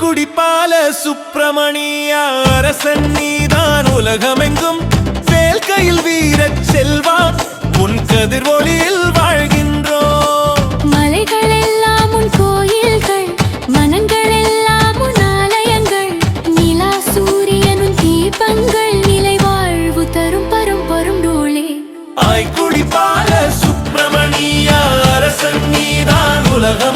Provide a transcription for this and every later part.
குடிப்பால சுப்பிரமணியா அரசன் நீதான் உலகமெங்கும். வேல் கையில் வீரச் செல்வா உன் கதிர் ஒளியில் உலகம்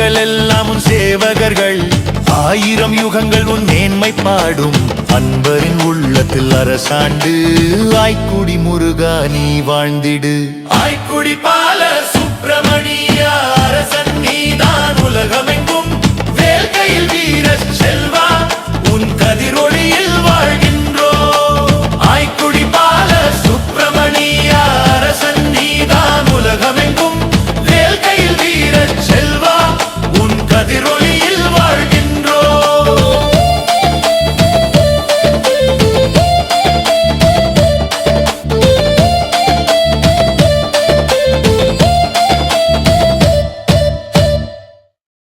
யுகங்கள் எல்லாம் உன் சேவகர்கள். ஆயிரம் யுகங்கள் உன் மேன்மை பாடும். அன்பரின் உள்ளத்தில் அரசாண்டு ஆய்க்குடி முருகா நீ வாழ்ந்திடு. ஆய்க்குடி பால சுப்பிரமணிய